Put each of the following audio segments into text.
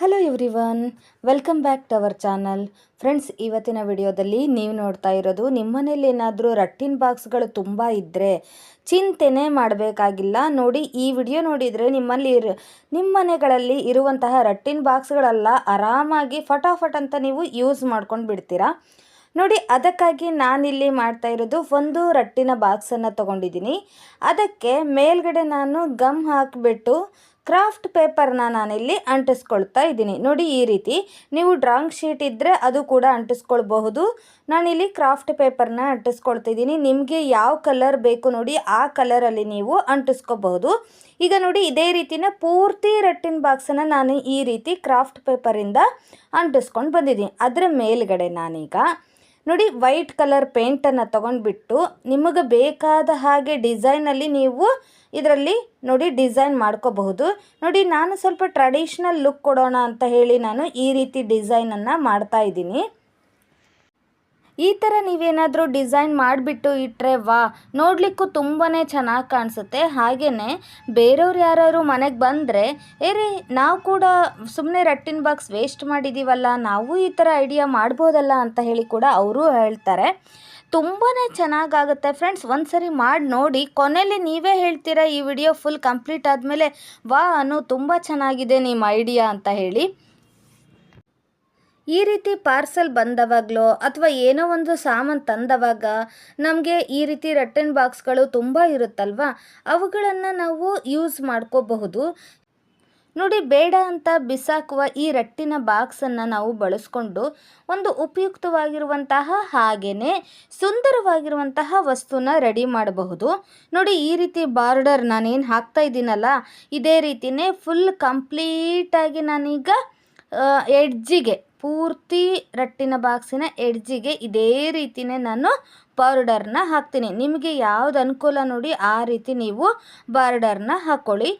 Hello everyone welcome back to our channel friends ಇವತ್ತಿನ ವಿಡಿಯೋದಲ್ಲಿ ನೀವು ನೋಡ್ತಾ ಇರೋದು ನಿಮ್ಮನೇಲಿ ಏನಾದರೂ ರಟ್ಟಿನ ಬಾಕ್ಸ್ಗಳು ತುಂಬ ಇದ್ದರೆ ಚಿಂತೆನೇ ಮಾಡಬೇಕಾಗಿಲ್ಲ. ನೋಡಿ, ಈ ವಿಡಿಯೋ ನೋಡಿದರೆ ನಿಮ್ಮಲ್ಲಿ ಇರು ನಿಮ್ಮ ಮನೆಗಳಲ್ಲಿ ಇರುವಂತಹ ರಟ್ಟಿನ ಬಾಕ್ಸ್ಗಳೆಲ್ಲ ಆರಾಮಾಗಿ ಫಟಾಫಟ್ ಅಂತ ನೀವು ಯೂಸ್ ಮಾಡ್ಕೊಂಡು ಬಿಡ್ತೀರಾ? ನೋಡಿ, ಅದಕ್ಕಾಗಿ ನಾನಿಲ್ಲಿ ಮಾಡ್ತಾ ಇರೋದು ಒಂದು ರಟ್ಟಿನ ಬಾಕ್ಸನ್ನು ತೊಗೊಂಡಿದ್ದೀನಿ. ಅದಕ್ಕೆ ಮೇಲ್ಗಡೆ ನಾನು ಗಮ್ ಹಾಕಿಬಿಟ್ಟು ಕ್ರಾಫ್ಟ್ ಪೇಪರ್ನ ನಾನಿಲ್ಲಿ ಅಂಟಿಸ್ಕೊಳ್ತಾ ಇದ್ದೀನಿ. ನೋಡಿ ಈ ರೀತಿ, ನೀವು ಡ್ರಾಯಿಂಗ್ ಶೀಟ್ ಇದ್ದರೆ ಅದು ಕೂಡ ಅಂಟಿಸ್ಕೊಳ್ಬಹುದು. ನಾನಿಲ್ಲಿ ಕ್ರಾಫ್ಟ್ ಪೇಪರ್ನ ಅಂಟಿಸ್ಕೊಳ್ತಾ ಇದ್ದೀನಿ. ನಿಮಗೆ ಯಾವ ಕಲರ್ ಬೇಕು ನೋಡಿ ಆ ಕಲರಲ್ಲಿ ನೀವು ಅಂಟಿಸ್ಕೋಬಹುದು. ಈಗ ನೋಡಿ, ಇದೇ ರೀತಿನ ಪೂರ್ತಿ ರಟ್ಟಿನ ಬಾಕ್ಸನ್ನು ನಾನು ಈ ರೀತಿ ಕ್ರಾಫ್ಟ್ ಪೇಪರಿಂದ ಅಂಟಿಸ್ಕೊಂಡು ಬಂದಿದ್ದೀನಿ. ಅದರ ಮೇಲ್ಗಡೆ ನಾನೀಗ, ನೋಡಿ ವೈಟ್ ಕಲರ್ ಪೇಂಟನ್ನು ತೊಗೊಂಡ್ಬಿಟ್ಟು, ನಿಮಗೆ ಬೇಕಾದ ಹಾಗೆ ಡಿಸೈನಲ್ಲಿ ನೀವು ಇದರಲ್ಲಿ ನೋಡಿ ಡಿಸೈನ್ ಮಾಡ್ಕೋಬಹುದು. ನೋಡಿ ನಾನು ಸ್ವಲ್ಪ ಟ್ರೆಡಿಷ್ನಲ್ ಲುಕ್ ಕೊಡೋಣ ಅಂತ ಹೇಳಿ ನಾನು ಈ ರೀತಿ ಡಿಸೈನನ್ನು ಮಾಡ್ತಾ ಇದ್ದೀನಿ. ಈ ಥರ ನೀವೇನಾದರೂ ಡಿಸೈನ್ ಮಾಡಿಬಿಟ್ಟು ಇಟ್ಟರೆ ವಾ, ನೋಡಲಿಕ್ಕೂ ತುಂಬಾ ಚೆನ್ನಾಗಿ ಕಾಣಿಸುತ್ತೆ. ಹಾಗೆಯೇ ಬೇರೆಯವ್ರು ಯಾರಾದ್ರು ಮನೆಗೆ ಬಂದರೆ, ಏರಿ ನಾವು ಕೂಡ ಸುಮ್ಮನೆ ರಟ್ಟಿನ ಬಾಕ್ಸ್ ವೇಸ್ಟ್ ಮಾಡಿದ್ದೀವಲ್ಲ ನಾವು ಈ ಥರ ಐಡಿಯಾ ಮಾಡ್ಬೋದಲ್ಲ ಅಂತ ಹೇಳಿ ಕೂಡ ಅವರು ಹೇಳ್ತಾರೆ. ತುಂಬಾ ಚೆನ್ನಾಗಾಗುತ್ತೆ. ಫ್ರೆಂಡ್ಸ್ ಒಂದು ಸರಿ ಮಾಡಿ ನೋಡಿ. ಕೊನೆಯಲ್ಲಿ ನೀವೇ ಹೇಳ್ತೀರಾ ಈ ವಿಡಿಯೋ ಫುಲ್ ಕಂಪ್ಲೀಟ್ ಆದಮೇಲೆ ವಾ ಅನು ತುಂಬ ಚೆನ್ನಾಗಿದೆ ನಿಮ್ಮ ಐಡಿಯಾ ಅಂತ ಹೇಳಿ. ಈ ರೀತಿ ಪಾರ್ಸಲ್ ಬಂದವಾಗಲೋ ಅಥವಾ ಏನೋ ಒಂದು ಸಾಮಾನು ತಂದವಾಗ ನಮಗೆ ಈ ರೀತಿ ರಟ್ಟನ್ ಬಾಕ್ಸ್ಗಳು ತುಂಬ ಇರುತ್ತಲ್ವ? ಅವುಗಳನ್ನು ನಾವು ಯೂಸ್ ಮಾಡ್ಕೋಬಹುದು. ನೋಡಿ ಬೇಡ ಅಂತ ಬಿಸಾಕುವ ಈ ರಟ್ಟಿನ ಬಾಕ್ಸನ್ನು ನಾವು ಬಳಸ್ಕೊಂಡು ಒಂದು ಉಪಯುಕ್ತವಾಗಿರುವಂತಹ ಹಾಗೆಯೇ ಸುಂದರವಾಗಿರುವಂತಹ ವಸ್ತುನ ರೆಡಿ ಮಾಡಬಹುದು. ನೋಡಿ ಈ ರೀತಿ ಬಾರ್ಡರ್ ನಾನೇನು ಹಾಕ್ತಾ ಇದ್ದೀನಲ್ಲ, ಇದೇ ರೀತಿಯೇ ಫುಲ್ ಕಂಪ್ಲೀಟಾಗಿ ನಾನೀಗ ಎಡ್ಜಿಗೆ ಪೂರ್ತಿ ರಟ್ಟಿನ ಬಾಕ್ಸಿನ ಎಡ್ಜಿಗೆ ಇದೇ ರೀತಿಯೇ ನಾನು ಬಾರ್ಡರ್ನ ಹಾಕ್ತೀನಿ. ನಿಮಗೆ ಯಾವ್ದು ಅನುಕೂಲ ನೋಡಿ ಆ ರೀತಿ ನೀವು ಬಾರ್ಡರ್ನ ಹಾಕ್ಕೊಳ್ಳಿ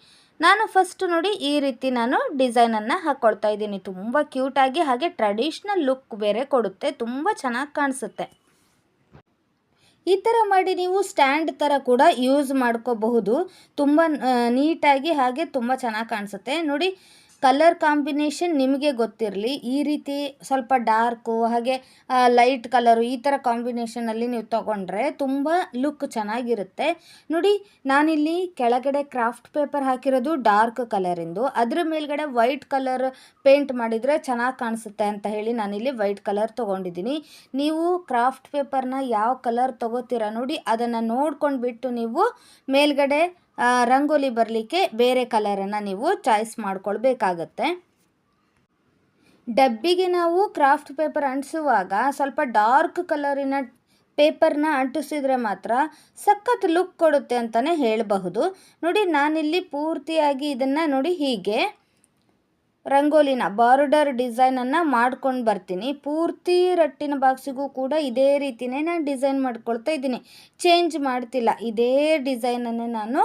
ನಾನು ಫಸ್ಟ್ ನೋಡಿ ಈ ರೀತಿ ನಾನು ಡಿಸೈನನ್ನು ಹಾಕ್ಕೊಳ್ತಾ ಇದ್ದೀನಿ. ತುಂಬ ಕ್ಯೂಟಾಗಿ ಹಾಗೆ ಟ್ರೆಡಿಷ್ನಲ್ ಲುಕ್ ಬೇರೆ ಕೊಡುತ್ತೆ. ತುಂಬ ಚೆನ್ನಾಗಿ ಕಾಣಿಸುತ್ತೆ. ಈ ಥರ ಮಾಡಿ ನೀವು ಸ್ಟ್ಯಾಂಡ್ ಥರ ಕೂಡ ಯೂಸ್ ಮಾಡ್ಕೋಬಹುದು. ತುಂಬ ನೀಟಾಗಿ ಹಾಗೆ ತುಂಬ ಚೆನ್ನಾಗಿ ಕಾಣಿಸುತ್ತೆ. ನೋಡಿ ಕಲರ್ ಕಾಂಬಿನೇಷನ್ ನಿಮಗೆ ಗೊತ್ತಿರಲಿ. ಈ ರೀತಿ ಸ್ವಲ್ಪ ಡಾರ್ಕು ಹಾಗೆ ಲೈಟ್ ಕಲರು ಈ ಥರ ಕಾಂಬಿನೇಷನಲ್ಲಿ ನೀವು ತೊಗೊಂಡ್ರೆ ತುಂಬ ಲುಕ್ ಚೆನ್ನಾಗಿರುತ್ತೆ. ನೋಡಿ, ನಾನಿಲ್ಲಿ ಕೆಳಗಡೆ ಕ್ರಾಫ್ಟ್ ಪೇಪರ್ ಹಾಕಿರೋದು ಡಾರ್ಕ್ ಕಲರಿಂದು ಅದ್ರ ಮೇಲ್ಗಡೆ ವೈಟ್ ಕಲರ್ ಪೇಂಟ್ ಮಾಡಿದರೆ ಚೆನ್ನಾಗಿ ಕಾಣಿಸುತ್ತೆ ಅಂತ ಹೇಳಿ ನಾನಿಲ್ಲಿ ವೈಟ್ ಕಲರ್ ತೊಗೊಂಡಿದ್ದೀನಿ. ನೀವು ಕ್ರಾಫ್ಟ್ ಪೇಪರ್ನ ಯಾವ ಕಲರ್ ತೊಗೋತೀರಾ ನೋಡಿ, ಅದನ್ನು ನೋಡ್ಕೊಂಡು ಬಿಟ್ಟು ನೀವು ಮೇಲ್ಗಡೆ ರಂಗೋಲಿ ಬರಲಿಕ್ಕೆ ಬೇರೆ ಕಲರನ್ನು ನೀವು ಚಾಯ್ಸ್ ಮಾಡ್ಕೊಳ್ಬೇಕಾಗತ್ತೆ. ಡಬ್ಬಿಗೆ ನಾವು ಕ್ರಾಫ್ಟ್ ಪೇಪರ್ ಅಂಟಿಸುವಾಗ ಸ್ವಲ್ಪ ಡಾರ್ಕ್ ಕಲರಿನ ಪೇಪರ್ನ ಅಂಟಿಸಿದರೆ ಮಾತ್ರ ಸಖತ್ ಲುಕ್ ಕೊಡುತ್ತೆ ಅಂತಲೇ ಹೇಳಬಹುದು. ನೋಡಿ ನಾನಿಲ್ಲಿ ಪೂರ್ತಿಯಾಗಿ ಇದನ್ನು ನೋಡಿ ಹೀಗೆ. ರಂಗೋಲಿನ ಬಾರ್ಡರ್ ಡಿಸೈನನ್ನು ಮಾಡ್ಕೊಂಡು ಬರ್ತೀನಿ. ಪೂರ್ತಿ ರಟ್ಟಿನ ಬಾಕ್ಸಿಗೂ ಕೂಡ ಇದೇ ರೀತಿಯೇ ನಾನು ಡಿಸೈನ್ ಮಾಡ್ಕೊಳ್ತಾ ಇದ್ದೀನಿ. ಚೇಂಜ್ ಮಾಡ್ತಿಲ್ಲ. ಇದೇ ಡಿಸೈನನ್ನೇ ನಾನು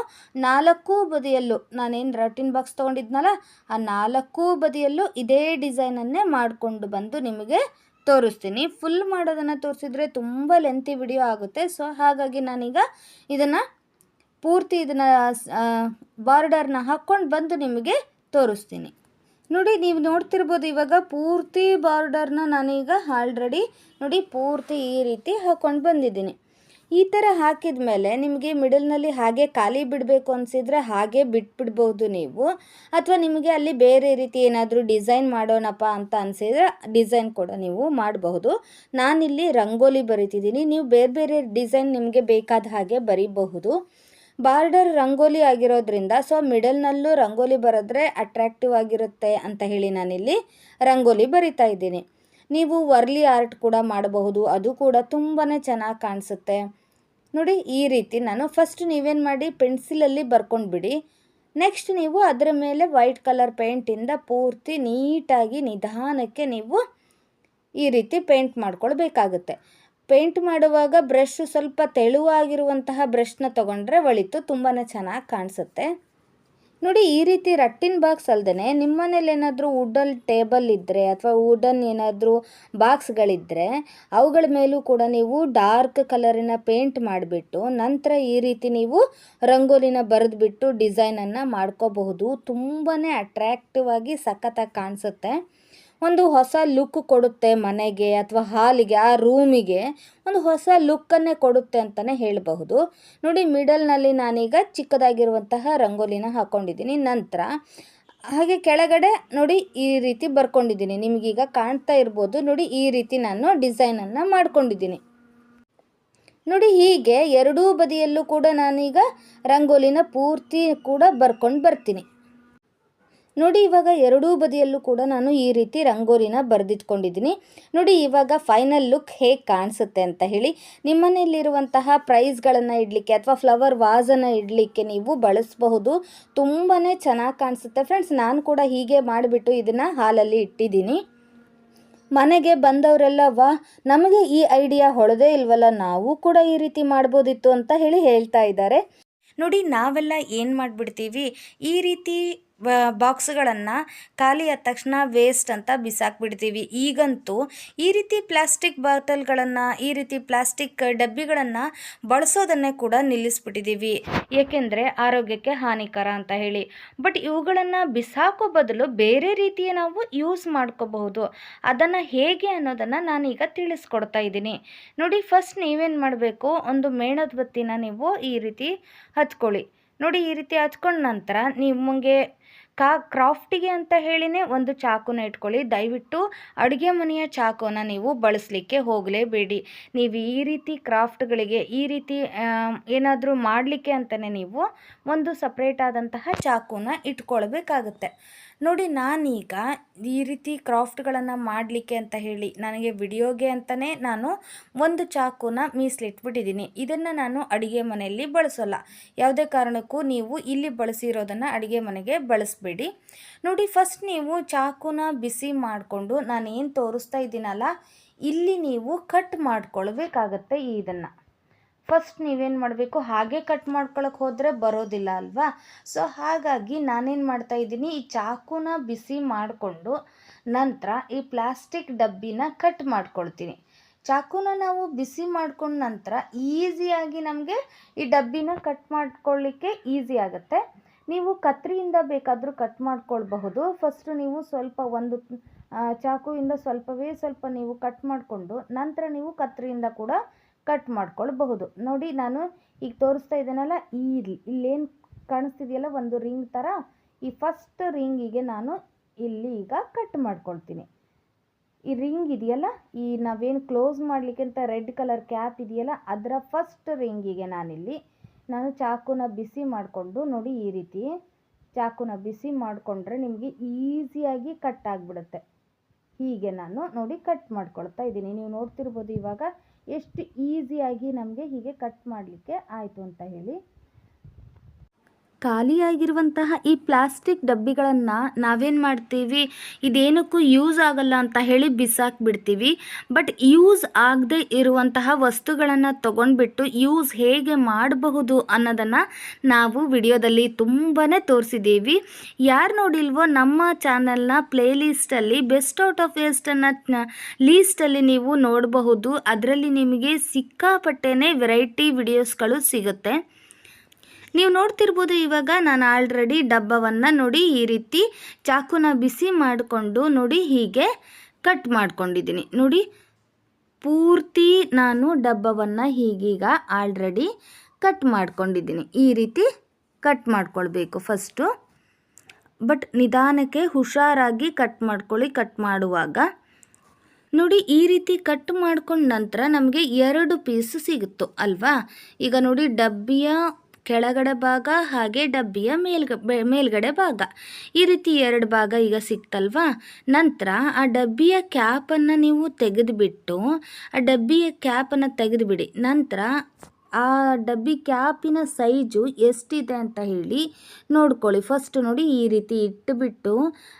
ನಾಲ್ಕು ಬದಿಯಲ್ಲೂ, ನಾನೇನು ರಟ್ಟಿನ ಬಾಕ್ಸ್ ತೊಗೊಂಡಿದ್ನಲ್ಲ, ಆ ನಾಲ್ಕು ಬದಿಯಲ್ಲೂ ಇದೇ ಡಿಸೈನನ್ನೇ ಮಾಡಿಕೊಂಡು ಬಂದು ನಿಮಗೆ ತೋರಿಸ್ತೀನಿ. ಫುಲ್ ಮಾಡೋದನ್ನು ತೋರಿಸಿದ್ರೆ ತುಂಬ ಲೆಂತಿ ವಿಡಿಯೋ ಆಗುತ್ತೆ. ಸೊ ಹಾಗಾಗಿ ನಾನೀಗ ಇದನ್ನು ಪೂರ್ತಿ ಇದನ್ನು ಬಾರ್ಡರ್ನ ಹಾಕ್ಕೊಂಡು ಬಂದು ನಿಮಗೆ ತೋರಿಸ್ತೀನಿ. ನೋಡಿ, ನೀವು ನೋಡ್ತಿರ್ಬೋದು, ಇವಾಗ ಪೂರ್ತಿ ಬಾರ್ಡರ್ನ ನಾನೀಗ ಆಲ್ರೆಡಿ ನೋಡಿ ಪೂರ್ತಿ ಈ ರೀತಿ ಹಾಕ್ಕೊಂಡು ಬಂದಿದ್ದೀನಿ. ಈ ಥರ ಹಾಕಿದ ಮೇಲೆ ನಿಮಗೆ ಮಿಡಲ್ನಲ್ಲಿ ಹಾಗೆ ಖಾಲಿ ಬಿಡಬೇಕು ಅನಿಸಿದರೆ ಹಾಗೆ ಬಿಟ್ಬಿಡ್ಬೋದು ನೀವು. ಅಥವಾ ನಿಮಗೆ ಅಲ್ಲಿ ಬೇರೆ ರೀತಿ ಏನಾದರೂ ಡಿಸೈನ್ ಮಾಡೋಣಪ್ಪ ಅಂತ ಅನಿಸಿದರೆ ಡಿಸೈನ್ ಕೂಡ ನೀವು ಮಾಡಬಹುದು. ನಾನಿಲ್ಲಿ ರಂಗೋಲಿ ಬರಿತಿದ್ದೀನಿ. ನೀವು ಬೇರೆ ಬೇರೆ ಡಿಸೈನ್ ನಿಮಗೆ ಬೇಕಾದ ಹಾಗೆ ಬರೀಬಹುದು. ಬಾರ್ಡರ್ ರಂಗೋಲಿ ಆಗಿರೋದ್ರಿಂದ, ಸೊ ಮಿಡಲ್ನಲ್ಲೂ ರಂಗೋಲಿ ಬರೆದ್ರೆ ಅಟ್ರಾಕ್ಟಿವ್ ಆಗಿರುತ್ತೆ ಅಂತ ಹೇಳಿ ನಾನಿಲ್ಲಿ ರಂಗೋಲಿ ಬರಿತಾ ಇದ್ದೀನಿ. ನೀವು ವರ್ಲಿ ಆರ್ಟ್ ಕೂಡ ಮಾಡಬಹುದು, ಅದು ಕೂಡ ತುಂಬಾ ಚೆನ್ನಾಗಿ ಕಾಣಿಸುತ್ತೆ. ನೋಡಿ, ಈ ರೀತಿ ನಾನು ಫಸ್ಟ್ ನೀವೇನು ಮಾಡಿ ಪೆನ್ಸಿಲಲ್ಲಿ ಬರ್ಕೊಂಡು ಬಿಡಿ ನೆಕ್ಸ್ಟ್ ನೀವು ಅದರ ಮೇಲೆ ವೈಟ್ ಕಲರ್ ಪೇಂಟಿಂದ ಪೂರ್ತಿ ನೀಟಾಗಿ ನಿಧಾನಕ್ಕೆ ನೀವು ಈ ರೀತಿ ಪೇಂಟ್ ಮಾಡ್ಕೊಳ್ಬೇಕಾಗುತ್ತೆ. ಪೇಂಟ್ ಮಾಡುವಾಗ ಬ್ರಷ್ ಸ್ವಲ್ಪ ತೆಳುವಾಗಿರುವಂತಹ ಬ್ರಷ್ನ ತೊಗೊಂಡ್ರೆ ಒಳಿತು ತುಂಬಾ ಚೆನ್ನಾಗಿ ಕಾಣಿಸುತ್ತೆ. ನೋಡಿ, ಈ ರೀತಿ ರಟ್ಟಿನ ಬಾಕ್ಸ್ ಅಲ್ಲದೆ ನಿಮ್ಮ ಮನೇಲಿ ಏನಾದರೂ ವುಡಲ್ ಟೇಬಲ್ ಇದ್ದರೆ ಅಥವಾ ವುಡನ್ ಏನಾದರೂ ಬಾಕ್ಸ್ಗಳಿದ್ದರೆ ಅವುಗಳ ಮೇಲೂ ಕೂಡ ನೀವು ಡಾರ್ಕ್ ಕಲರಿನ ಪೇಂಟ್ ಮಾಡಿಬಿಟ್ಟು, ನಂತರ ಈ ರೀತಿ ನೀವು ರಂಗೋಲಿನ ಬರೆದ್ಬಿಟ್ಟು ಡಿಸೈನನ್ನು ಮಾಡ್ಕೋಬಹುದು. ತುಂಬಾ ಅಟ್ರ್ಯಾಕ್ಟಿವ್ ಆಗಿ ಸಖತ್ತಾಗಿ ಕಾಣಿಸುತ್ತೆ. ಒಂದು ಹೊಸ ಲುಕ್ ಕೊಡುತ್ತೆ ಮನೆಗೆ ಅಥವಾ ಹಾಲಿಗೆ, ಆ ರೂಮಿಗೆ ಒಂದು ಹೊಸ ಲುಕ್ಕನ್ನೇ ಕೊಡುತ್ತೆ ಅಂತಲೇ ಹೇಳಬಹುದು. ನೋಡಿ ಮಿಡಲ್ನಲ್ಲಿ ನಾನೀಗ ಚಿಕ್ಕದಾಗಿರುವಂತಹ ರಂಗೋಲಿನ ಹಾಕ್ಕೊಂಡಿದ್ದೀನಿ ನಂತರ ಹಾಗೆ ಕೆಳಗಡೆ ನೋಡಿ ಈ ರೀತಿ ಬರ್ಕೊಂಡಿದ್ದೀನಿ. ನಿಮಗೀಗ ಕಾಣ್ತಾ ಇರ್ಬೋದು. ನೋಡಿ, ಈ ರೀತಿ ನಾನು ಡಿಸೈನನ್ನು ಮಾಡ್ಕೊಂಡಿದ್ದೀನಿ. ನೋಡಿ, ಹೀಗೆ ಎರಡೂ ಬದಿಯಲ್ಲೂ ಕೂಡ ನಾನೀಗ ರಂಗೋಲಿನ ಪೂರ್ತಿ ಕೂಡ ಬರ್ಕೊಂಡು ಬರ್ತೀನಿ. ನೋಡಿ ಇವಾಗ ಎರಡೂ ಬದಿಯಲ್ಲೂ ಕೂಡ ನಾನು ಈ ರೀತಿ ರಂಗೋಲಿನ ಬರೆದಿಟ್ಕೊಂಡಿದ್ದೀನಿ. ನೋಡಿ ಇವಾಗ ಫೈನಲ್ ಲುಕ್ ಹೇಗೆ ಕಾಣಿಸುತ್ತೆ ಅಂತ ಹೇಳಿ ನಿಮ್ಮನೆಯಲ್ಲಿರುವಂತಹ ಪ್ರೈಸ್ಗಳನ್ನು ಇಡಲಿಕ್ಕೆ ಅಥವಾ ಫ್ಲವರ್ ವಾಸನ್ನು ಇಡಲಿಕ್ಕೆ ನೀವು ಬಳಸಬಹುದು. ತುಂಬಾ ಚೆನ್ನಾಗಿ ಕಾಣಿಸುತ್ತೆ. ಫ್ರೆಂಡ್ಸ್, ನಾನು ಕೂಡ ಹೀಗೆ ಮಾಡಿಬಿಟ್ಟು ಇದನ್ನು ಹಾಲಲ್ಲಿ ಇಟ್ಟಿದ್ದೀನಿ. ಮನೆಗೆ ಬಂದವರೆಲ್ಲ, ವಾ, ನಮಗೆ ಈ ಐಡಿಯಾ ಹೊಳದೇ ಇಲ್ವಲ್ಲ, ನಾವು ಕೂಡ ಈ ರೀತಿ ಮಾಡ್ಬೋದಿತ್ತು ಅಂತ ಹೇಳಿ ಹೇಳ್ತಾ ಇದ್ದಾರೆ. ನೋಡಿ, ನಾವೆಲ್ಲ ಏನು ಮಾಡಿಬಿಡ್ತೀವಿ? ಈ ರೀತಿ ಬಾಕ್ಸ್ಗಳನ್ನು ಖಾಲಿ ಆದ ತಕ್ಷಣ ವೇಸ್ಟ್ ಅಂತ ಬಿಸಾಕ್ಬಿಡ್ತೀವಿ. ಈಗಂತೂ ಈ ರೀತಿ ಪ್ಲಾಸ್ಟಿಕ್ ಬಾಟಲ್ಗಳನ್ನು, ಈ ರೀತಿ ಪ್ಲಾಸ್ಟಿಕ್ ಡಬ್ಬಿಗಳನ್ನು ಬಳಸೋದನ್ನೇ ಕೂಡ ನಿಲ್ಲಿಸ್ಬಿಟ್ಟಿದ್ದೀವಿ ಏಕೆಂದರೆ ಆರೋಗ್ಯಕ್ಕೆ ಹಾನಿಕರ ಅಂತ ಹೇಳಿ. ಬಟ್ ಇವುಗಳನ್ನು ಬಿಸಾಕೋ ಬದಲು ಬೇರೆ ರೀತಿಯ ನಾವು ಯೂಸ್ ಮಾಡ್ಕೋಬಹುದು. ಅದನ್ನು ಹೇಗೆ ಅನ್ನೋದನ್ನು ನಾನೀಗ ತಿಳಿಸ್ಕೊಡ್ತಾ ಇದ್ದೀನಿ. ನೋಡಿ ಫಸ್ಟ್ ನೀವೇನು ಮಾಡಬೇಕು? ಒಂದು ಮೇಣದ ಬತ್ತಿನ ನೀವು ಈ ರೀತಿ ಹಚ್ಕೊಳ್ಳಿ ನೋಡಿ, ಈ ರೀತಿ ಹಚ್ಕೊಂಡ ನಂತರ ನಿಮಗೆ ಕಾ ಕ್ರಾಫ್ಟಿಗೆ ಅಂತ ಹೇಳಿನೇ ಒಂದು ಚಾಕುನ ಇಟ್ಕೊಳ್ಳಿ. ದಯವಿಟ್ಟು ಅಡುಗೆ ಮನೆಯ ಚಾಕುನ ನೀವು ಬಳಸಲಿಕ್ಕೆ ಹೋಗಲೇಬೇಡಿ. ನೀವು ಈ ರೀತಿ ಕ್ರಾಫ್ಟ್ಗಳಿಗೆ, ಈ ರೀತಿ ಏನಾದರೂ ಮಾಡಲಿಕ್ಕೆ ಅಂತಲೇ ನೀವು ಒಂದು ಸಪ್ರೇಟ್ ಆದಂತಹ ಚಾಕುನ ಇಟ್ಕೊಳ್ಬೇಕಾಗುತ್ತೆ. ನೋಡಿ, ನಾನೀಗ ಈ ರೀತಿ ಕ್ರಾಫ್ಟ್ಗಳನ್ನು ಮಾಡಲಿಕ್ಕೆ ಅಂತ ಹೇಳಿ ನನಗೆ ವಿಡಿಯೋಗೆ ಅಂತಲೇ ನಾನು ಒಂದು ಚಾಕುನ ಮೀಸಲಿಟ್ಬಿಟ್ಟಿದ್ದೀನಿ. ಇದನ್ನು ನಾನು ಅಡುಗೆ ಮನೆಯಲ್ಲಿ ಬಳಸೋಲ್ಲ. ಯಾವುದೇ ಕಾರಣಕ್ಕೂ ನೀವು ಇಲ್ಲಿ ಬಳಸಿರೋದನ್ನು ಅಡುಗೆ ಮನೆಗೆ ಬಳಸಬೇಡಿ ನೋಡಿ ಫಸ್ಟ್ ನೀವು ಚಾಕುನ ಬಿಸಿ ಮಾಡಿಕೊಂಡು ನಾನು ಏನು ತೋರಿಸ್ತಾ ಇದ್ದೀನಲ್ಲ, ಇಲ್ಲಿ ನೀವು ಕಟ್ ಮಾಡ್ಕೊಳ್ಬೇಕಾಗತ್ತೆ ಇದನ್ನು. ಫಸ್ಟ್ ನೀವೇನು ಮಾಡಬೇಕು, ಹಾಗೆ ಕಟ್ ಮಾಡ್ಕೊಳಕ್ಕೆ ಹೋದರೆ ಬರೋದಿಲ್ಲ ಅಲ್ವಾ? ಸೊ ಹಾಗಾಗಿ ನಾನೇನು ಮಾಡ್ತಾ ಇದ್ದೀನಿ, ಈ ಚಾಕುನ ಬಿಸಿ ಮಾಡಿಕೊಂಡು ನಂತರ ಈ ಪ್ಲಾಸ್ಟಿಕ್ ಡಬ್ಬಿನ ಕಟ್ ಮಾಡ್ಕೊಳ್ತೀನಿ. ಚಾಕುನ ನಾವು ಬಿಸಿ ಮಾಡ್ಕೊಂಡ ನಂತರ ಈಸಿಯಾಗಿ ನಮಗೆ ಈ ಡಬ್ಬಿನ ಕಟ್ ಮಾಡ್ಕೊಳ್ಳಿಕ್ಕೆ ಈಸಿ ಆಗುತ್ತೆ. ನೀವು ಕತ್ರಿಯಿಂದ ಬೇಕಾದರೂ ಕಟ್ ಮಾಡ್ಕೊಳ್ಬಹುದು. ಫಸ್ಟ್ ನೀವು ಸ್ವಲ್ಪ ಒಂದು ಚಾಕುವಿಂದ ಸ್ವಲ್ಪವೇ ಸ್ವಲ್ಪ ನೀವು ಕಟ್ ಮಾಡಿಕೊಂಡು ನಂತರ ನೀವು ಕತ್ರಿಯಿಂದ ಕೂಡ ಕಟ್ ಮಾಡ್ಕೊಳ್ಬಹುದು. ನೋಡಿ ನಾನು ಈಗ ತೋರಿಸ್ತಾ ಇದ್ದೀನಲ್ಲ, ಈ ಇಲ್ಲೇನು ಕಾಣಿಸ್ತಿದೆಯಲ್ಲ ಒಂದು ರಿಂಗ್ ಥರ ಈ ಫಸ್ಟ್ ರಿಂಗಿಗೆ ನಾನು ಇಲ್ಲಿ ಈಗ ಕಟ್ ಮಾಡ್ಕೊಳ್ತೀನಿ. ಈ ರಿಂಗ್ ಇದೆಯಲ್ಲ, ಈ ನಾವೇನು ಕ್ಲೋಸ್ ಮಾಡಲಿಕ್ಕೆ ಅಂತ ರೆಡ್ ಕಲರ್ ಕ್ಯಾಪ್ ಇದೆಯಲ್ಲ, ಅದರ ಫಸ್ಟ್ ರಿಂಗಿಗೆ ನಾನಿಲ್ಲಿ ನಾನು ಚಾಕುನ ಬಿಸಿ ಮಾಡಿಕೊಂಡು ನೋಡಿ ಈ ರೀತಿ. ಚಾಕುನ ಬಿಸಿ ಮಾಡಿಕೊಂಡ್ರೆ ನಿಮಗೆ ಈಸಿಯಾಗಿ ಕಟ್ ಆಗಿಬಿಡುತ್ತೆ. ಹೀಗೆ ನಾನು ನೋಡಿ ಕಟ್ ಮಾಡ್ಕೊಳ್ತಾ ಇದ್ದೀನಿ. ನೀವು ನೋಡ್ತಿರ್ಬೋದು ಇವಾಗ ಎಷ್ಟು ಈಸಿಯಾಗಿ ನಮಗೆ ಹೀಗೆ ಕಟ್ ಮಾಡಲಿಕ್ಕೆ ಆಯಿತು ಅಂತ ಹೇಳಿ. ಖಾಲಿಯಾಗಿರುವಂತಹ ಈ ಪ್ಲಾಸ್ಟಿಕ್ ಡಬ್ಬಿಗಳನ್ನು ನಾವೇನು ಮಾಡ್ತೀವಿ? ಇದೇನಕ್ಕೂ ಯೂಸ್ ಆಗಲ್ಲ ಅಂತ ಹೇಳಿ ಬಿಸಾಕ್ಬಿಡ್ತೀವಿ. ಬಟ್ ಯೂಸ್ ಆಗದೆ ಇರುವಂತಹ ವಸ್ತುಗಳನ್ನು ತಗೊಂಡ್ಬಿಟ್ಟು ಯೂಸ್ ಹೇಗೆ ಮಾಡಬಹುದು ಅನ್ನೋದನ್ನು ನಾವು ವಿಡಿಯೋದಲ್ಲಿ ತುಂಬಾ ತೋರಿಸಿದ್ದೀವಿ. ಯಾರು ನೋಡಿಲ್ವೋ ನಮ್ಮ ಚಾನಲ್ನ ಪ್ಲೇಲಿಸ್ಟಲ್ಲಿ ಬೆಸ್ಟ್ ಔಟ್ ಆಫ್ ವೇಸ್ಟನ್ನು ಲೀಸ್ಟಲ್ಲಿ ನೀವು ನೋಡಬಹುದು. ಅದರಲ್ಲಿ ನಿಮಗೆ ಸಿಕ್ಕಾಪಟ್ಟೆನೇ ವೆರೈಟಿ ವಿಡಿಯೋಸ್ಗಳು ಸಿಗುತ್ತೆ. ನೀವು ನೋಡ್ತಿರ್ಬೋದು ಇವಾಗ ನಾನು ಆಲ್ರೆಡಿ ಡಬ್ಬವನ್ನು ನೋಡಿ ಈ ರೀತಿ ಚಾಕುನ ಬಿಸಿ ಮಾಡಿಕೊಂಡು ನೋಡಿ ಹೀಗೆ ಕಟ್ ಮಾಡ್ಕೊಂಡಿದ್ದೀನಿ. ನೋಡಿ, ಪೂರ್ತಿ ನಾನು ಡಬ್ಬವನ್ನು ಹೀಗೀಗ ಆಲ್ರೆಡಿ ಕಟ್ ಮಾಡ್ಕೊಂಡಿದ್ದೀನಿ. ಈ ರೀತಿ ಕಟ್ ಮಾಡ್ಕೊಳ್ಬೇಕು ಫಸ್ಟು ಬಟ್ ನಿಧಾನಕ್ಕೆ ಹುಷಾರಾಗಿ ಕಟ್ ಮಾಡ್ಕೊಳ್ಳಿ ಕಟ್ ಮಾಡುವಾಗ. ನೋಡಿ, ಈ ರೀತಿ ಕಟ್ ಮಾಡ್ಕೊಂಡ ನಂತರ ನಮಗೆ ಎರಡು ಪೀಸ್ ಸಿಗುತ್ತೋ ಅಲ್ವಾ? ಈಗ ನೋಡಿ, ಡಬ್ಬಿಯ ಕೆಳಗಡೆ ಭಾಗ ಹಾಗೆ ಡಬ್ಬಿಯ ಮೇಲ್ಗ ಮೇಲ್ಗಡೆ ಭಾಗ. ಈ ರೀತಿ ಎರಡು ಭಾಗ ಈಗ ಸಿಕ್ತಲ್ವಾ? ನಂತರ ಆ ಡಬ್ಬಿಯ ಕ್ಯಾಪನ್ನು ನೀವು ತೆಗೆದುಬಿಟ್ಟು, ಆ ಡಬ್ಬಿಯ ಕ್ಯಾಪನ್ನು ತೆಗೆದುಬಿಡಿ. ನಂತರ ಆ ಡಬ್ಬಿ ಕ್ಯಾಪಿನ ಸೈಜು ಎಷ್ಟಿದೆ ಅಂತ ಹೇಳಿ ನೋಡ್ಕೊಳ್ಳಿ. ಫಸ್ಟ್ ನೋಡಿ ಈ ರೀತಿ ಇಟ್ಟುಬಿಟ್ಟು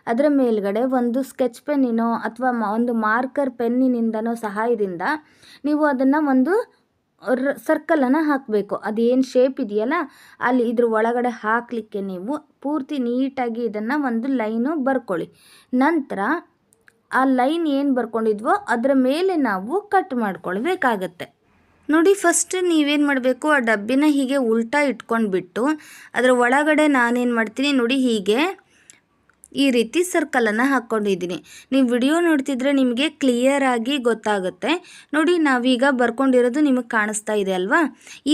ಅದರ ಮೇಲ್ಗಡೆ ಒಂದು ಸ್ಕೆಚ್ ಪೆನ್ನಿನೋ ಅಥವಾ ಒಂದು ಮಾರ್ಕರ್ ಪೆನ್ನಿನಿಂದನೋ ಸಹಾಯದಿಂದ ನೀವು ಅದನ್ನು ಒಂದು ಸರ್ಕಲನ್ನು ಹಾಕಬೇಕು. ಅದೇನು ಶೇಪ್ ಇದೆಯಲ್ಲ, ಅಲ್ಲಿ ಇದ್ರ ಒಳಗಡೆ ಹಾಕಲಿಕ್ಕೆ ನೀವು ಪೂರ್ತಿ ನೀಟಾಗಿ ಇದನ್ನು ಒಂದು ಲೈನು ಬರ್ಕೊಳ್ಳಿ. ನಂತರ ಆ ಲೈನ್ ಏನು ಬರ್ಕೊಂಡಿದ್ವೋ ಅದರ ಮೇಲೆ ನಾವು ಕಟ್ ಮಾಡ್ಕೊಳ್ಬೇಕಾಗತ್ತೆ. ನೋಡಿ ಫಸ್ಟ್ ನೀವೇನು ಮಾಡಬೇಕು? ಆ ಡಬ್ಬಿನ ಹೀಗೆ ಉಲ್ಟಾ ಇಟ್ಕೊಂಡ್ಬಿಟ್ಟು, ಅದರ ಒಳಗಡೆ ನಾನೇನು ಮಾಡ್ತೀನಿ? ನೋಡಿ, ಹೀಗೆ ಈ ರೀತಿ ಸರ್ಕಲನ್ನು ಹಾಕ್ಕೊಂಡಿದ್ದೀನಿ ನೀವು ವಿಡಿಯೋ ನೋಡ್ತಿದ್ರೆ ನಿಮಗೆ ಕ್ಲಿಯರ್ ಆಗಿ ಗೊತ್ತಾಗುತ್ತೆ. ನೋಡಿ, ನಾವೀಗ ಬರ್ಕೊಂಡಿರೋದು ನಿಮಗೆ ಕಾಣಿಸ್ತಾ ಇದೆ ಅಲ್ವಾ?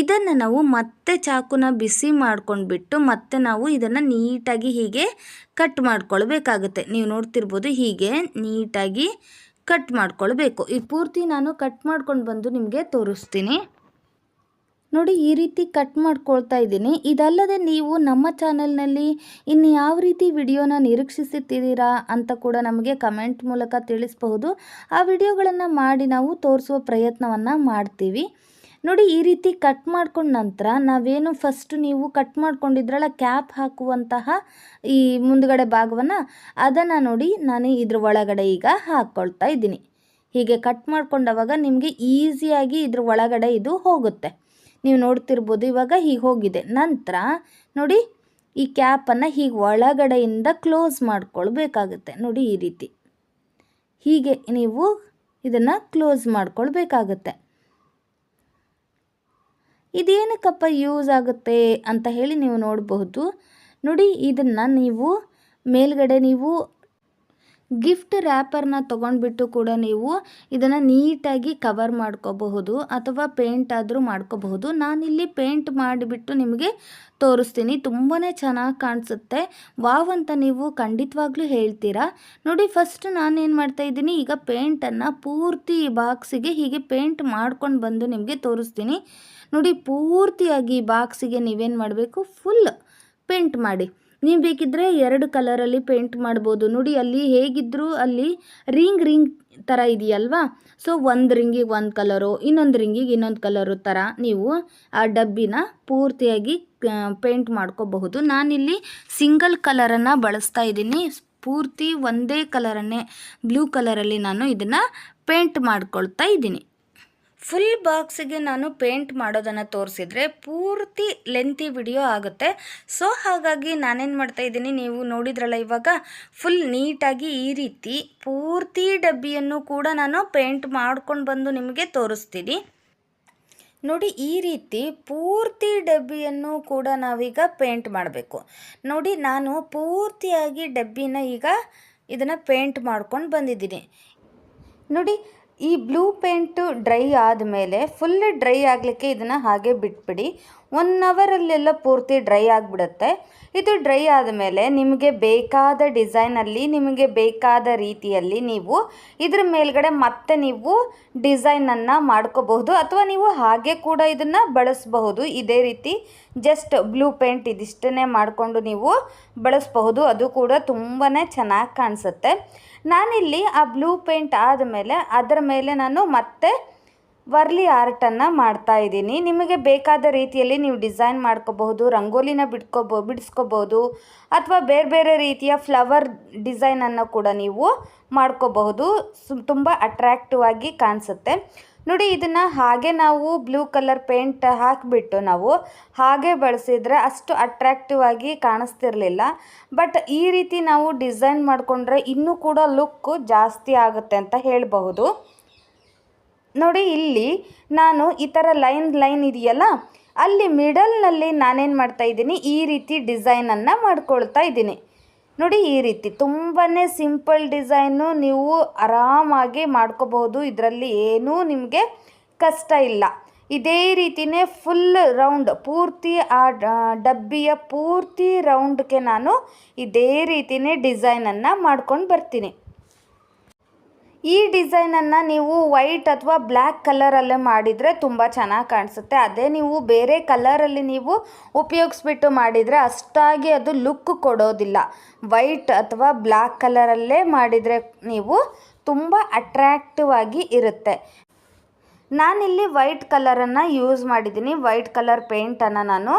ಇದನ್ನು ನಾವು ಮತ್ತೆ ಚಾಕುನ ಬಿಸಿ ಮಾಡ್ಕೊಂಡ್ಬಿಟ್ಟು ಮತ್ತೆ ನಾವು ಇದನ್ನು ನೀಟಾಗಿ ಹೀಗೆ ಕಟ್ ಮಾಡ್ಕೊಳ್ಬೇಕಾಗುತ್ತೆ. ನೀವು ನೋಡ್ತಿರ್ಬೋದು ಹೀಗೆ ನೀಟಾಗಿ ಕಟ್ ಮಾಡ್ಕೊಳ್ಬೇಕು. ಈ ಪೂರ್ತಿ ನಾನು ಕಟ್ ಮಾಡ್ಕೊಂಡು ಬಂದು ನಿಮಗೆ ತೋರಿಸ್ತೀನಿ. ನೋಡಿ ಈ ರೀತಿ ಕಟ್ ಮಾಡ್ಕೊಳ್ತಾ ಇದ್ದೀನಿ. ಇದಲ್ಲದೆ ನೀವು ನಮ್ಮ ಚಾನಲ್ನಲ್ಲಿ ಇನ್ನು ಯಾವ ರೀತಿ ವಿಡಿಯೋನ ನಿರೀಕ್ಷಿಸುತ್ತಿದ್ದೀರಾ ಅಂತ ಕೂಡ ನಮಗೆ ಕಮೆಂಟ್ ಮೂಲಕ ತಿಳಿಸಬಹುದು. ಆ ವಿಡಿಯೋಗಳನ್ನು ಮಾಡಿ ನಾವು ತೋರಿಸುವ ಪ್ರಯತ್ನವನ್ನು ಮಾಡ್ತೀವಿ. ನೋಡಿ ಈ ರೀತಿ ಕಟ್ ಮಾಡ್ಕೊಂಡ ನಂತರ ನಾವೇನು ಫಸ್ಟ್ ನೀವು ಕಟ್ ಮಾಡ್ಕೊಂಡಿದ್ರಲ್ಲ ಕ್ಯಾಪ್ ಹಾಕುವಂತಹ ಈ ಮುಂದುಗಡೆ ಭಾಗವನ್ನು ಅದನ್ನು ನೋಡಿ ನಾನು ಇದ್ರ ಒಳಗಡೆ ಈಗ ಹಾಕ್ಕೊಳ್ತಾ ಇದ್ದೀನಿ. ಹೀಗೆ ಕಟ್ ಮಾಡ್ಕೊಂಡವಾಗ ನಿಮಗೆ ಈಸಿಯಾಗಿ ಇದ್ರ ಒಳಗಡೆ ಇದು ಹೋಗುತ್ತೆ. ನೀವು ನೋಡ್ತಿರ್ಬೋದು, ಇವಾಗ ಹೀಗೆ ಹೋಗಿದೆ. ನಂತರ ನೋಡಿ, ಈ ಕ್ಯಾಪನ್ನು ಹೀಗೆ ಒಳಗಡೆಯಿಂದ ಕ್ಲೋಸ್ ಮಾಡ್ಕೊಳ್ಬೇಕಾಗುತ್ತೆ. ನೋಡಿ ಈ ರೀತಿ. ಹೀಗೆ ನೀವು ಇದನ್ನು ಕ್ಲೋಸ್ ಮಾಡ್ಕೊಳ್ಬೇಕಾಗತ್ತೆ. ಇದೇನಕ್ಕಪ್ಪ ಯೂಸ್ ಆಗುತ್ತೆ ಅಂತ ಹೇಳಿ ನೀವು ನೋಡಬಹುದು. ನೋಡಿ, ಇದನ್ನು ನೀವು ಮೇಲ್ಗಡೆ ನೀವು ಗಿಫ್ಟ್ ರ್ಯಾಪರ್ನ ತೊಗೊಂಡ್ಬಿಟ್ಟು ಕೂಡ ನೀವು ಇದನ್ನು ನೀಟಾಗಿ ಕವರ್ ಮಾಡ್ಕೋಬಹುದು ಅಥವಾ ಪೇಂಟ್ ಆದರೂ ಮಾಡ್ಕೋಬಹುದು. ನಾನಿಲ್ಲಿ ಪೇಂಟ್ ಮಾಡಿಬಿಟ್ಟು ನಿಮಗೆ ತೋರಿಸ್ತೀನಿ. ತುಂಬಾ ಚೆನ್ನಾಗಿ ಕಾಣಿಸುತ್ತೆ. ವಾವ್ ಅಂತ ನೀವು ಖಂಡಿತವಾಗ್ಲೂ ಹೇಳ್ತೀರಾ? ನೋಡಿ ಫಸ್ಟ್ ನಾನೇನು ಮಾಡ್ತಾ ಇದ್ದೀನಿ, ಈಗ ಪೇಂಟನ್ನು ಪೂರ್ತಿ ಬಾಕ್ಸಿಗೆ ಹೀಗೆ ಪೇಂಟ್ ಮಾಡ್ಕೊಂಡು ಬಂದು ನಿಮಗೆ ತೋರಿಸ್ತೀನಿ. ನೋಡಿ, ಪೂರ್ತಿಯಾಗಿ ಬಾಕ್ಸಿಗೆ ನೀವೇನು ಮಾಡಬೇಕು? ಫುಲ್ ಪೇಂಟ್ ಮಾಡಿ. ನೀವು ಬೇಕಿದ್ದರೆ ಎರಡು ಕಲರಲ್ಲಿ ಪೇಂಟ್ ಮಾಡ್ಬೋದು. ನೋಡಿ, ಅಲ್ಲಿ ಹೇಗಿದ್ದರೂ ಅಲ್ಲಿ ರಿಂಗ್ ರಿಂಗ್ ಥರ ಇದೆಯಲ್ವಾ? ಸೊ ಒಂದು ರಿಂಗಿಗೆ ಒಂದು ಕಲರು ಇನ್ನೊಂದು ರಿಂಗಿಗೆ ಇನ್ನೊಂದು ಕಲರು ಥರ ನೀವು ಆ ಡಬ್ಬಿನ ಪೂರ್ತಿಯಾಗಿ ಪೇಂಟ್ ಮಾಡ್ಕೋಬಹುದು. ನಾನಿಲ್ಲಿ ಸಿಂಗಲ್ ಕಲರನ್ನು ಬಳಸ್ತಾ ಇದ್ದೀನಿ. ಪೂರ್ತಿ ಒಂದೇ ಕಲರನ್ನೇ ಬ್ಲೂ ಕಲರಲ್ಲಿ ನಾನು ಇದನ್ನು ಪೇಂಟ್ ಮಾಡ್ಕೊಳ್ತಾ ಇದ್ದೀನಿ. ಫುಲ್ ಬಾಕ್ಸಿಗೆ ನಾನು ಪೇಂಟ್ ಮಾಡೋದನ್ನು ತೋರಿಸಿದ್ರೆ ಪೂರ್ತಿ ಲೆಂತಿ ವಿಡಿಯೋ ಆಗುತ್ತೆ. ಸೊ ಹಾಗಾಗಿ ನಾನೇನು ಮಾಡ್ತಾ ಇದ್ದೀನಿ, ನೀವು ನೋಡಿದ್ರಲ್ಲ ಇವಾಗ ಫುಲ್ ನೀಟಾಗಿ ಈ ರೀತಿ ಪೂರ್ತಿ ಡಬ್ಬಿಯನ್ನು ಕೂಡ ನಾನು ಪೇಂಟ್ ಮಾಡ್ಕೊಂಡು ಬಂದು ನಿಮಗೆ ತೋರಿಸ್ತೀನಿ. ನೋಡಿ, ಈ ರೀತಿ ಪೂರ್ತಿ ಡಬ್ಬಿಯನ್ನು ಕೂಡ ನಾವೀಗ ಪೇಂಟ್ ಮಾಡಬೇಕು. ನೋಡಿ, ನಾನು ಪೂರ್ತಿಯಾಗಿ ಡಬ್ಬಿನ ಈಗ ಇದನ್ನು ಪೇಂಟ್ ಮಾಡ್ಕೊಂಡು ಬಂದಿದ್ದೀನಿ. ನೋಡಿ ಈ ಬ್ಲೂ ಪೇಂಟು ಡ್ರೈ ಆದಮೇಲೆ ಫುಲ್ ಡ್ರೈ ಆಗಲಿಕ್ಕೆ ಇದನ್ನು ಹಾಗೆ ಬಿಟ್ಬಿಡಿ. ಒನ್ ಅವರಲ್ಲೆಲ್ಲ ಪೂರ್ತಿ ಡ್ರೈ ಆಗಿಬಿಡುತ್ತೆ. ಇದು ಡ್ರೈ ಆದಮೇಲೆ ನಿಮಗೆ ಬೇಕಾದ ಡಿಸೈನಲ್ಲಿ ನಿಮಗೆ ಬೇಕಾದ ರೀತಿಯಲ್ಲಿ ನೀವು ಇದ್ರ ಮೇಲ್ಗಡೆ ಮತ್ತೆ ನೀವು ಡಿಸೈನನ್ನು ಮಾಡ್ಕೋಬಹುದು. ಅಥವಾ ನೀವು ಹಾಗೆ ಕೂಡ ಇದನ್ನು ಬಳಸಬಹುದು. ಇದೇ ರೀತಿ ಜಸ್ಟ್ ಬ್ಲೂ ಪೇಂಟ್ ಇದಿಷ್ಟನ್ನೇ ಮಾಡಿಕೊಂಡು ನೀವು ಬಳಸಬಹುದು. ಅದು ಕೂಡ ತುಂಬಾ ಚೆನ್ನಾಗಿ ಕಾಣಿಸುತ್ತೆ. ನಾನಿಲ್ಲಿ ಆ ಬ್ಲೂ ಪೇಂಟ್ ಆದಮೇಲೆ ಅದರ ಮೇಲೆ ನಾನು ಮತ್ತೆ ವರ್ಲಿ ಆರ್ಟನ್ನು ಮಾಡ್ತಾ ಇದ್ದೀನಿ. ನಿಮಗೆ ಬೇಕಾದ ರೀತಿಯಲ್ಲಿ ನೀವು ಡಿಸೈನ್ ಮಾಡ್ಕೋಬಹುದು, ರಂಗೋಲಿನ ಬಿಟ್ಕೋಬೋ ಬಿಡಿಸ್ಕೋಬೋದು ಅಥವಾ ಬೇರೆ ಬೇರೆ ರೀತಿಯ ಫ್ಲವರ್ ಡಿಸೈನನ್ನು ಕೂಡ ನೀವು ಮಾಡ್ಕೋಬಹುದು. ತುಂಬ ಅಟ್ರ್ಯಾಕ್ಟಿವ್ ಆಗಿ ಕಾಣಿಸುತ್ತೆ. ನೋಡಿ, ಇದನ್ನು ಹಾಗೆ ನಾವು ಬ್ಲೂ ಕಲರ್ ಪೇಂಟ್ ಹಾಕಿಬಿಟ್ಟು ನಾವು ಹಾಗೆ ಬಳಸಿದರೆ ಅಷ್ಟು ಅಟ್ರ್ಯಾಕ್ಟಿವ್ ಆಗಿ ಕಾಣಿಸ್ತಿರ್ಲಿಲ್ಲ. ಬಟ್ ಈ ರೀತಿ ನಾವು ಡಿಸೈನ್ ಮಾಡಿಕೊಂಡ್ರೆ ಇನ್ನೂ ಕೂಡ ಲುಕ್ಕು ಜಾಸ್ತಿ ಆಗುತ್ತೆ ಅಂತ ಹೇಳಬಹುದು. ನೋಡಿ ಇಲ್ಲಿ ನಾನು ಈ ಥರ ಲೈನ್ ಲೈನ್ ಇದೆಯಲ್ಲ, ಅಲ್ಲಿ ಮಿಡಲ್ನಲ್ಲಿ ನಾನೇನು ಮಾಡ್ತಾ ಇದ್ದೀನಿ, ಈ ರೀತಿ ಡಿಸೈನನ್ನು ಮಾಡ್ಕೊಳ್ತಾ ಇದ್ದೀನಿ. ನೋಡಿ ಈ ರೀತಿ ತುಂಬಾ ಸಿಂಪಲ್ ಡಿಸೈನು ನೀವು ಆರಾಮಾಗಿ ಮಾಡ್ಕೋಬಹುದು, ಇದರಲ್ಲಿ ಏನೂ ನಿಮಗೆ ಕಷ್ಟ ಇಲ್ಲ. ಇದೇ ರೀತಿಯೇ ಫುಲ್ ರೌಂಡ್, ಪೂರ್ತಿ ಆ ಡಬ್ಬಿಯ ಪೂರ್ತಿ ರೌಂಡ್ಗೆ ನಾನು ಇದೇ ರೀತಿಯೇ ಡಿಸೈನನ್ನು ಮಾಡ್ಕೊಂಡು ಬರ್ತೀನಿ. ಈ ಡಿಸೈನನ್ನು ನೀವು ವೈಟ್ ಅಥವಾ ಬ್ಲ್ಯಾಕ್ ಕಲರಲ್ಲೇ ಮಾಡಿದರೆ ತುಂಬ ಚೆನ್ನಾಗಿ ಕಾಣಿಸುತ್ತೆ. ಅದೇ ನೀವು ಬೇರೆ ಕಲರಲ್ಲಿ ನೀವು ಉಪಯೋಗಿಸ್ಬಿಟ್ಟು ಮಾಡಿದರೆ ಅಷ್ಟಾಗಿ ಅದು ಲುಕ್ ಕೊಡೋದಿಲ್ಲ. ವೈಟ್ ಅಥವಾ ಬ್ಲ್ಯಾಕ್ ಕಲರಲ್ಲೇ ಮಾಡಿದರೆ ನೀವು ತುಂಬ ಅಟ್ರ್ಯಾಕ್ಟಿವ್ ಆಗಿ ಇರುತ್ತೆ. ನಾನಿಲ್ಲಿ ವೈಟ್ ಕಲರನ್ನು ಯೂಸ್ ಮಾಡಿದ್ದೀನಿ. ವೈಟ್ ಕಲರ್ ಪೇಂಟನ್ನು ನಾನು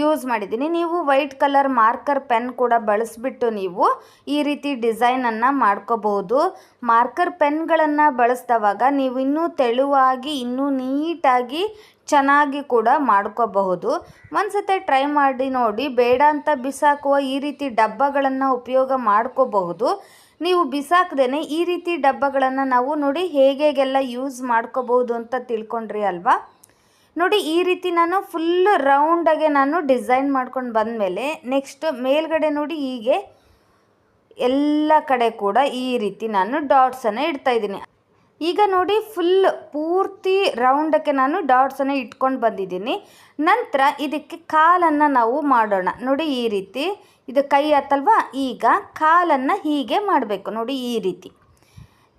ಯೂಸ್ ಮಾಡಿದ್ದೀನಿ. ನೀವು ವೈಟ್ ಕಲರ್ ಮಾರ್ಕರ್ ಪೆನ್ ಕೂಡ ಬಳಸಿಬಿಟ್ಟು ನೀವು ಈ ರೀತಿ ಡಿಸೈನನ್ನು ಮಾಡ್ಕೋಬಹುದು. ಮಾರ್ಕರ್ ಪೆನ್ಗಳನ್ನು ಬಳಸಿದವಾಗ ನೀವು ಇನ್ನೂ ತೆಳುವಾಗಿ, ಇನ್ನೂ ನೀಟಾಗಿ ಚೆನ್ನಾಗಿ ಕೂಡ ಮಾಡ್ಕೋಬಹುದು. ಒಂದ್ಸತೆ ಟ್ರೈ ಮಾಡಿ ನೋಡಿ. ಬೇಡ ಅಂತ ಬಿಸಾಕುವ ಈ ರೀತಿ ಡಬ್ಬಗಳನ್ನು ಉಪಯೋಗ ಮಾಡ್ಕೋಬಹುದು. ನೀವು ಬಿಸಾಕ್ದೇನೆ ಈ ರೀತಿ ಡಬ್ಬಗಳನ್ನು ನಾವು ನೋಡಿ ಹೇಗೆಲ್ಲ ಯೂಸ್ ಮಾಡ್ಕೋಬಹುದು ಅಂತ ತಿಳ್ಕೊಂಡ್ರಿ ಅಲ್ವಾ? ನೋಡಿ, ಈ ರೀತಿ ನಾನು ಫುಲ್ ರೌಂಡಾಗೆ ನಾನು ಡಿಸೈನ್ ಮಾಡ್ಕೊಂಡು ಬಂದಮೇಲೆ ನೆಕ್ಸ್ಟ್ ಮೇಲ್ಗಡೆ ನೋಡಿ ಹೀಗೆ ಎಲ್ಲ ಕಡೆ ಕೂಡ ಈ ರೀತಿ ನಾನು ಡಾಟ್ಸನ್ನು ಇಡ್ತಾ ಇದ್ದೀನಿ. ಈಗ ನೋಡಿ ಫುಲ್ ಪೂರ್ತಿ ರೌಂಡಕ್ಕೆ ನಾನು ಡಾಟ್ಸನ್ನು ಇಟ್ಕೊಂಡು ಬಂದಿದ್ದೀನಿ. ನಂತರ ಇದಕ್ಕೆ ಕಾಲನ್ನು ನಾವು ಮಾಡೋಣ. ನೋಡಿ ಈ ರೀತಿ. ಇದು ಕೈ ಆತಲ್ವಾ ಈಗ ಕಾಲನ್ನು ಹೀಗೆ ಮಾಡಬೇಕು. ನೋಡಿ ಈ ರೀತಿ.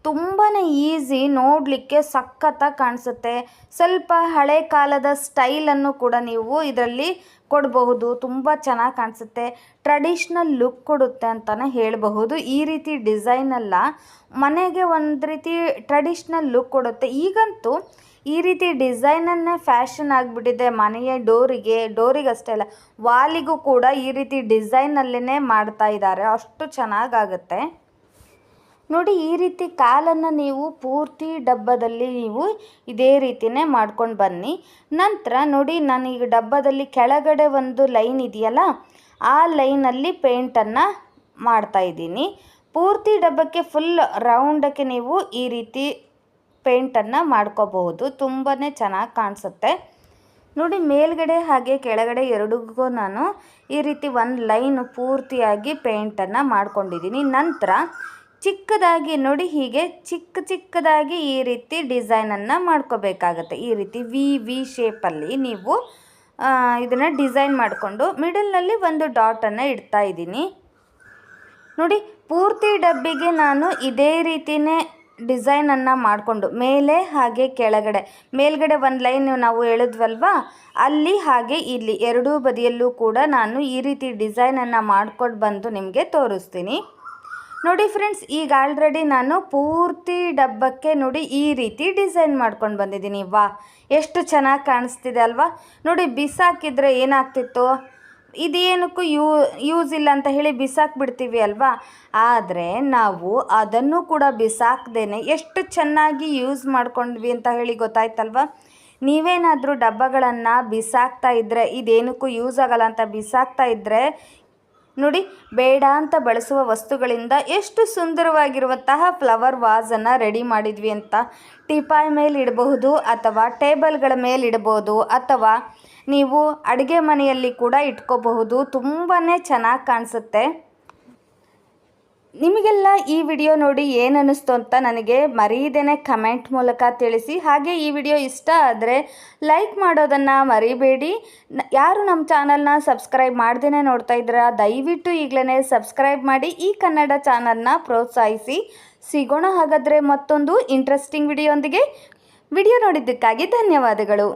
ತುಂಬಾ ಈಸಿ ನೋಡಲಿಕ್ಕೆ ಸಖತ್ತಾಗಿ ಕಾಣಿಸುತ್ತೆ. ಸ್ವಲ್ಪ ಹಳೆ ಕಾಲದ ಸ್ಟೈಲನ್ನು ಕೂಡ ನೀವು ಇದರಲ್ಲಿ ಕೊಡಬಹುದು, ತುಂಬ ಚೆನ್ನಾಗಿ ಕಾಣಿಸುತ್ತೆ. ಟ್ರೆಡಿಷ್ನಲ್ ಲುಕ್ ಕೊಡುತ್ತೆ ಅಂತಲೇ ಹೇಳಬಹುದು. ಈ ರೀತಿ ಡಿಸೈನೆಲ್ಲ ಮನೆಗೆ ಒಂದು ರೀತಿ ಟ್ರೆಡಿಷ್ನಲ್ ಲುಕ್ ಕೊಡುತ್ತೆ. ಈಗಂತೂ ಈ ರೀತಿ ಡಿಸೈನನ್ನೇ ಫ್ಯಾಷನ್ ಆಗಿಬಿಟ್ಟಿದೆ. ಮನೆಯ ಡೋರಿಗೆ ಡೋರಿಗೆ ಅಷ್ಟೇ ಅಲ್ಲ, ವಾಲಿಗೂ ಕೂಡ ಈ ರೀತಿ ಡಿಸೈನಲ್ಲೇ ಮಾಡ್ತಾ ಇದ್ದಾರೆ. ಅಷ್ಟು ಚೆನ್ನಾಗಾಗುತ್ತೆ ನೋಡಿ, ಈ ರೀತಿ ಕಾಲನ್ನು ನೀವು ಪೂರ್ತಿ ಡಬ್ಬದಲ್ಲಿ ನೀವು ಇದೇ ರೀತಿಯೇ ಮಾಡ್ಕೊಂಡು ಬನ್ನಿ. ನಂತರ ನೋಡಿ, ನಾನು ಈಗ ಡಬ್ಬದಲ್ಲಿ ಕೆಳಗಡೆ ಒಂದು ಲೈನ್ ಇದೆಯಲ್ಲ, ಆ ಲೈನಲ್ಲಿ ಪೇಂಟನ್ನು ಮಾಡ್ತಾಯಿದ್ದೀನಿ ಪೂರ್ತಿ ಡಬ್ಬಕ್ಕೆ ಫುಲ್ ರೌಂಡಕ್ಕೆ ನೀವು ಈ ರೀತಿ ಪೇಂಟನ್ನು ಮಾಡ್ಕೋಬಹುದು. ತುಂಬಾ ಚೆನ್ನಾಗಿ ಕಾಣಿಸುತ್ತೆ. ನೋಡಿ, ಮೇಲ್ಗಡೆ ಹಾಗೆ ಕೆಳಗಡೆ ಎರಡಿಗೂ ನಾನು ಈ ರೀತಿ ಒಂದು ಲೈನ್ ಪೂರ್ತಿಯಾಗಿ ಪೇಂಟನ್ನು ಮಾಡ್ಕೊಂಡಿದ್ದೀನಿ. ನಂತರ ಚಿಕ್ಕದಾಗಿ ನೋಡಿ ಹೀಗೆ ಚಿಕ್ಕ ಚಿಕ್ಕದಾಗಿ ಈ ರೀತಿ ಡಿಸೈನನ್ನು ಮಾಡ್ಕೋಬೇಕಾಗತ್ತೆ. ಈ ರೀತಿ ವಿ ವಿ ಶೇಪಲ್ಲಿ ನೀವು ಇದನ್ನು ಡಿಸೈನ್ ಮಾಡಿಕೊಂಡು ಮಿಡಲ್ನಲ್ಲಿ ಒಂದು ಡಾಟನ್ನು ಇಡ್ತಾ ಇದ್ದೀನಿ. ನೋಡಿ, ಪೂರ್ತಿ ಡಬ್ಬಿಗೆ ನಾನು ಇದೇ ರೀತಿಯೇ ಡಿಸೈನನ್ನು ಮಾಡಿಕೊಂಡು ಮೇಲೆ ಹಾಗೆ ಕೆಳಗಡೆ, ಮೇಲ್ಗಡೆ ಒಂದು ಲೈನ್ ನಾವು ಹೇಳಿದ್ವಲ್ವಾ ಅಲ್ಲಿ ಹಾಗೆ ಇಲ್ಲಿ ಎರಡೂ ಬದಿಯಲ್ಲೂ ಕೂಡ ನಾನು ಈ ರೀತಿ ಡಿಸೈನನ್ನು ಮಾಡ್ಕೊಂಡು ಬಂದು ನಿಮಗೆ ತೋರಿಸ್ತೀನಿ. ನೋಡಿ ಫ್ರೆಂಡ್ಸ್ ಈಗ ಆಲ್ರೆಡಿ ನಾನು ಪೂರ್ತಿ ಡಬ್ಬಕ್ಕೆ ನೋಡಿ ಈ ರೀತಿ ಡಿಸೈನ್ ಮಾಡ್ಕೊಂಡು ಬಂದಿದ್ದೀನಿ. ವಾ, ಎಷ್ಟು ಚೆನ್ನಾಗಿ ಕಾಣಿಸ್ತಿದೆ ಅಲ್ವಾ? ನೋಡಿ ಬಿಸಾಕಿದ್ರೆ ಏನಾಗ್ತಿತ್ತು? ಇದೇನಕ್ಕೂ ಯೂ ಯೂಸ್ ಇಲ್ಲ ಅಂತ ಹೇಳಿ ಬಿಸಾಕ್ಬಿಡ್ತೀವಿ ಅಲ್ವಾ? ಆದರೆ ನಾವು ಅದನ್ನು ಕೂಡ ಬಿಸಾಕ್ದೇನೆ ಎಷ್ಟು ಚೆನ್ನಾಗಿ ಯೂಸ್ ಮಾಡ್ಕೊಂಡ್ವಿ ಅಂತ ಹೇಳಿ ಗೊತ್ತಾಯ್ತಲ್ವ? ನೀವೇನಾದರೂ ಡಬ್ಬಗಳನ್ನು ಬಿಸಾಕ್ತಾ ಇದ್ದರೆ ಇದೇನಕ್ಕೂ ಯೂಸ್ ಆಗಲ್ಲ ಅಂತ ಬಿಸಾಕ್ತಾ ಇದ್ದರೆ ನೋಡಿ, ಬೇಡ ಅಂತ ಬಳಸುವ ವಸ್ತುಗಳಿಂದ ಎಷ್ಟು ಸುಂದರವಾಗಿರುವಂತಹ ಫ್ಲವರ್ ವಾಸನ್ನು ರೆಡಿ ಮಾಡಿದ್ವಿ ಅಂತ. ಟಿಪಾಯ್ ಮೇಲೆ ಇಡಬಹುದು ಅಥವಾ ಟೇಬಲ್ಗಳ ಮೇಲೆ ಇಡಬಹುದು ಅಥವಾ ನೀವು ಅಡುಗೆ ಮನೆಯಲ್ಲಿ ಕೂಡ ಇಟ್ಕೋಬಹುದು. ತುಂಬಾ ಚೆನ್ನಾಗಿ ಕಾಣಿಸುತ್ತೆ. ನಿಮಗೆಲ್ಲ ಈ ವಿಡಿಯೋ ನೋಡಿ ಏನು ಅನ್ನಿಸ್ತು ಅಂತ ನನಗೆ ಮರೀದೇನೆ ಕಮೆಂಟ್ ಮೂಲಕ ತಿಳಿಸಿ. ಹಾಗೆ ಈ ವಿಡಿಯೋ ಇಷ್ಟ ಆದರೆ ಲೈಕ್ ಮಾಡೋದನ್ನು ಮರಿಬೇಡಿ. ಯಾರು ನಮ್ಮ ಚಾನಲ್ನ ಸಬ್ಸ್ಕ್ರೈಬ್ ಮಾಡ್ದೇ ನೋಡ್ತಾ ಇದ್ದೀರಾ, ದಯವಿಟ್ಟು ಈಗಲೇ ಸಬ್ಸ್ಕ್ರೈಬ್ ಮಾಡಿ ಈ ಕನ್ನಡ ಚಾನಲ್ನ ಪ್ರೋತ್ಸಾಹಿಸಿ. ಸಿಗೋಣ ಹಾಗಾದರೆ ಮತ್ತೊಂದು ಇಂಟ್ರೆಸ್ಟಿಂಗ್ ವಿಡಿಯೋಂದಿಗೆ. ವಿಡಿಯೋ ನೋಡಿದ್ದಕ್ಕಾಗಿ ಧನ್ಯವಾದಗಳು.